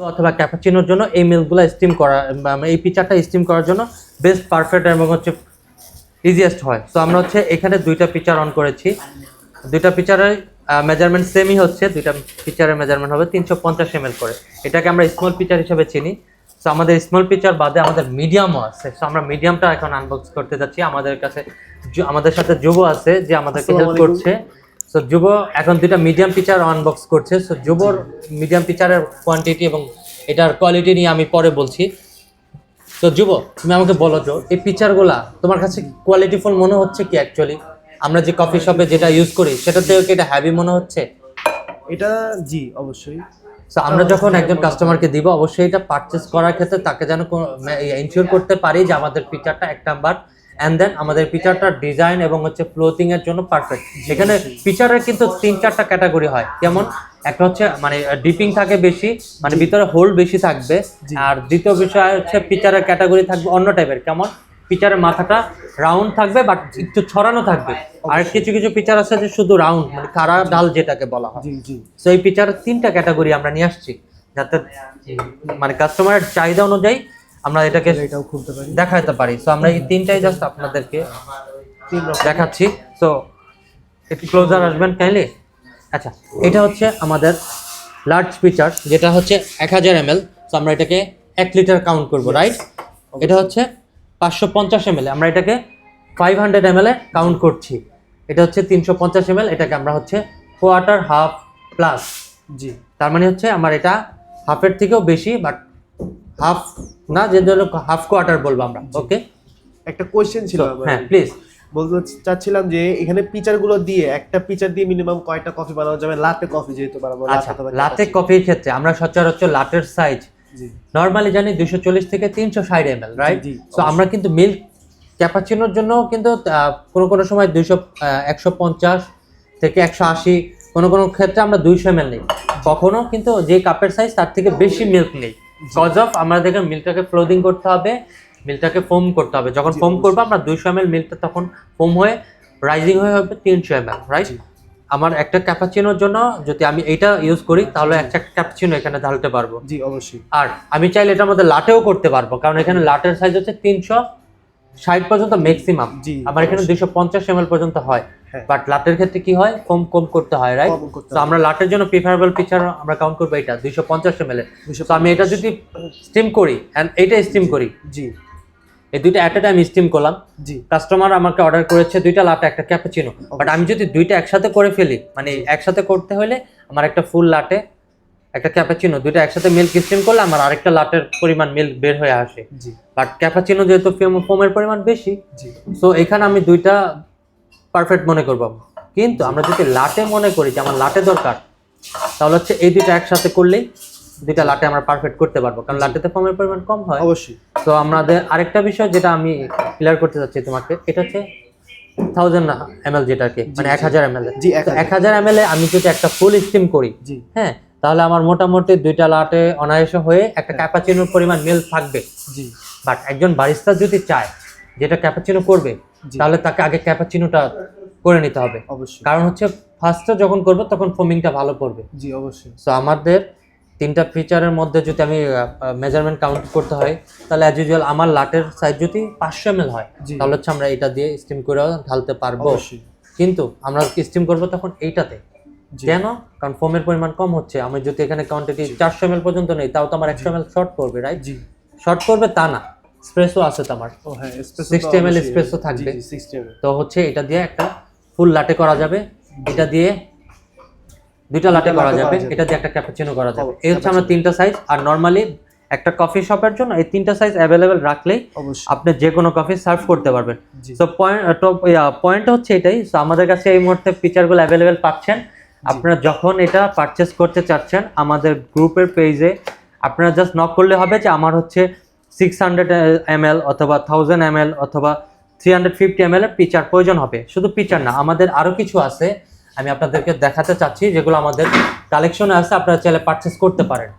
অথবা ক্যাপাচিনোর জন্য এই মিল্কগুলো স্টিম করা এই পিচারটা স্টিম করার জন্য বেস্ট পারফেক্ট এবং হচ্ছে ইজিয়েস্ট হয়। তো আমরা হচ্ছে এখানে দুইটা পিচার অন করেছি। দুইটা পিচারের মেজারমেন্ট সেমই হচ্ছে দুইটা পিচারের মেজারমেন্ট হবে তিনশো পঞ্চাশ এম করে। এটাকে আমরা স্মল পিচার হিসেবে চিনি। তো আমাদের স্মল পিচার বাদে আমাদের মিডিয়ামও আছে। তো আমরা মিডিয়ামটা এখন আনবক্স করতে যাচ্ছি। আমাদের কাছে আমাদের সাথে যুব আছে যে আমাদেরকে হেল্প করছে। সো যুব এখন দুটা মিডিয়াম পিচার আনবক্স করছে। সো যুবর মিডিয়াম পিচারের কোয়ান্টিটি এবং এটার কোয়ালিটি নিয়ে আমি পরে বলছি। তো যুব তুমি আমাকে বলো তো এই পিচারগুলা তোমার কাছে কোয়ালিটিফুল মনে হচ্ছে কি অ্যাকচুয়ালি আমরা যে কফি শপে যেটা ইউজ করি সেটা থেকে কি এটা হ্যাভি মনে হচ্ছে? এটা জি অবশ্যই। সো আমরা যখন একজন কাস্টমারকে দিব অবশ্যই এটা পারচেস করার ক্ষেত্রে তাকে যেন ইনশিওর করতে পারি যে আমাদের পিচারটা এক নাম্বার অ্যান্ড দেন আমাদের পিচারটার ডিজাইন এবং হচ্ছে ক্লোথিং এর জন্য পারফেক্ট এখানে পিচারের কিন্তু তিন চারটা ক্যাটাগরি হয়। যেমন একটা হচ্ছে মানে ডিপিং থাকে বেশি মানে ভিতরে হোল বেশি থাকবে। আর দ্বিতীয় বিষয় হচ্ছে পিচারের ক্যাটাগরি থাকবে অন্য টাইপের কেমন? পিচারের মাথাটা রাউন্ড থাকবে বাট একটু ছড়ানো থাকবে। আর কিছু কিছু পিচার আছে যে শুধু রাউন্ড মানে কারা ডাল যেটাকে বলা হয়। সো এই পিচার তিনটা ক্যাটাগরি আমরা নিয়ে আসছি। যাতে মানে কাস্টমারের চাহিদা অনুযায়ী আমরা এটাকে এটাও খুলতে পারি। দেখাতে পারি। সো আমরা এই তিনটাই জাস্ট আপনাদেরকে দেখাচ্ছি। সো একটু ক্লোজার আসবেন কাইন্ডলি আচ্ছা এটা হচ্ছে আমাদের লার্জ পিচার যেটা হচ্ছে এক হাজার এম এল সো আমরা এটাকে এক লিটার কাউন্ট করব রাইট এটা হচ্ছে পাঁচশো পঞ্চাশ এম এল আমরা এটাকে ফাইভ হান্ড্রেড এম এল এ কাউন্ট করছি। এটা হচ্ছে তিনশো পঞ্চাশ এম এল এটাকে আমরা হচ্ছে কোয়ার্টার হাফ প্লাস জি। তার মানে হচ্ছে আমার এটা হাফের থেকেও বেশি বাট হাফ না যে জন্য হাফ কোয়ার্টার বলব আমরা ওকে একটা কোয়েশ্চেন ছিল আমার। হ্যাঁ প্লিজ বলতে চাচ্ছিলাম যে এখানে পিচারগুলো দিয়ে একটা পিচার দিয়ে মিনিমাম কয়টা কফি বানানো যাবে? লাতে কফি যেহেতু বানাবো আচ্ছা লাতে কফির ক্ষেত্রে আমরা সচরাচর লাটের সাইজ জি। নর্মালি জানি দুশো চল্লিশ থেকে তিনশো ষাট এম এল রাইট তো আমরা কিন্তু মিল্ক ক্যাপাচিনোর জন্য কিন্তু কোনো কোনো সময় দুইশো একশো পঞ্চাশ থেকে একশো আশি কোনো কোনো ক্ষেত্রে আমরা দুইশো এম এল নিই। কখনো কিন্তু যে কাপের সাইজ তার থেকে বেশি মিল্ক নেই। কজ অফ আমাদেরকে মিল্কটাকে ফ্লোদিং করতে হবে মিল্কটাকে ফোম করতে হবে। যখন ফোম করব আমরা দুইশো এম এল মিল্কটা তখন ফোম হয়ে রাইজিং হয়ে হবে তিনশো এম এল রাইট আমার একটা ক্যাপাচিনোর জন্য যদি আমি এটা ইউজ করি তাহলে একটা ক্যাপাচিনো এখানে ঢালতে পারব। জি অবশ্যই। আর আমি চাইলে এটার মধ্যে লাটেও করতে পারব কারণ এখানে লাটের সাইজ হচ্ছে তিনশো ষাট পর্যন্ত ম্যাক্সিমাম আমার এখানে। দুইশো পঞ্চাশ এম পর্যন্ত হয়। হ্যাঁ। বাট লাটের ক্ষেত্রে কি হয়? কম কম করতে হয় রাইট তো আমরা লাটের জন্য প্রিফারেবল পিকচার আমরা কাউন্ট করব এটা দুইশো পঞ্চাশ এম এল তো আমি এটা যদি স্টিম করি অ্যান্ড এইটা স্টিম করি। জি। এই দুইটা অ্যাট এ টাইম স্টিম করলাম। জি। কাস্টমার আমাকে অর্ডার করেছে দুইটা লাটে একটা ক্যাপাচিনো বাট আমি যদি দুইটা একসাথে করে ফেলি মানে একসাথে করতে হলে আমার একটা ফুল লাটে একটা ক্যাপাচিনো দুইটা একসাথে মিল্ক স্টিম করলে আমার আরেকটা লাটের পরিমাণ মিল্ক বের হয়ে আসে। বাট ক্যাপাচিনো যেহেতু ফোম- ফোমের পরিমাণ বেশি সো এখানে আমি দুইটা পারফেক্ট মনে করব। কিন্তু আমরা যদি লাটে মনে করি যে আমার লাটে দরকার তাহলে হচ্ছে এই দুইটা একসাথে করলেই দুইটা লাটে আমরা পারফেক্ট করতে পারব। কারণ লাটেতে ফোমের পরিমাণ কম হয়। অবশ্যই। তো আমাদের আরেকটা বিষয় যেটা আমি ক্লিয়ার করতে চাচ্ছি তোমাকে এটা হচ্ছে থাউজেন্ড এম এল যেটাকে মানে এক হাজার এম এল এক হাজার। এম এল আমি যদি একটা ফুল স্টিম করি হ্যাঁ তাহলে আমার মোটামুটি দুইটা লাটে অনায়াসে হয়ে একটা ক্যাপাচিনোর পরিমাণ মিল থাকবে। জি। বাট একজন বারিস্তা যদি চায় যেটা ক্যাপাচিনো করবে তাহলে তাকে আগে ক্যাপাচিনোটা করে নিতে হবে। অবশ্যই। কারণ হচ্ছে ফার্স্টে যখন করব তখন ফোমিংটা ভালো করবে জি অবশ্যই। সো আমাদের তিনটা ফিচারের মধ্যে যদি আমি মেজারমেন্ট কাউন্ট করতে হয় তাহলে অ্যাজ ইউজুয়াল আমার লাটের সাইজ যদি পাঁচশো এম হয় তাহলে হচ্ছে আমরা এটা দিয়ে স্টিম করে ঢালতে পারব। অবশ্যই। কিন্তু আমরা স্টিম করব তখন এইটাতে। কেন? কারণ ফোমের পরিমাণ কম হচ্ছে। আমি যদি এখানে কোয়ান্টিটি চারশো এম পর্যন্ত নেই তাও তো আমার একশো এম শর্ট করবে রাইট জি। শর্ট করবে তা না। স্প্রেসও আছে তো আমার। ও হ্যাঁ espresso 60 তো ml অবশ্যই। espresso থাকবে। জি, জি 60 ml তো হচ্ছে এটা দিয়ে একটা ফুল লাটে করা যাবে। এটা দিয়ে দুইটা লাটে করা যাবে। এটা দিয়ে একটা ক্যাপাচিনো করা যাবে। এই হচ্ছে আমরা তিনটা সাইজ আর নর্মালি একটা কফি শপের জন্য এই তিনটা সাইজ অ্যাভেলেবেল রাখলেই আপনি যে কোনো কফি সার্ভ করতে পারবেন। সো পয়েন্ট পয়েন্ট হচ্ছে এটাই। সো আমাদের কাছে এই মুহূর্তে ফিচারগুলো অ্যাভেলেবেল পাচ্ছেন। আপনারা যখন এটা পারচেস করতে চাচ্ছেন, আমাদের গ্রুপের পেজে আপনারা জাস্ট নক করলে হবে যে আমার হচ্ছে সিক্স হান্ড্রেড এম এল অথবা থাউজেন্ড এম অথবা three hundred fifty M L এর পিচার প্রয়োজন হবে। শুধু পিচার না, আমাদের আরও কিছু আছে, আমি আপনাদেরকে দেখাতে চাচ্ছি, যেগুলো আমাদের কালেকশনে আছে, আপনারা চাইলে পারচেস করতে পারেন।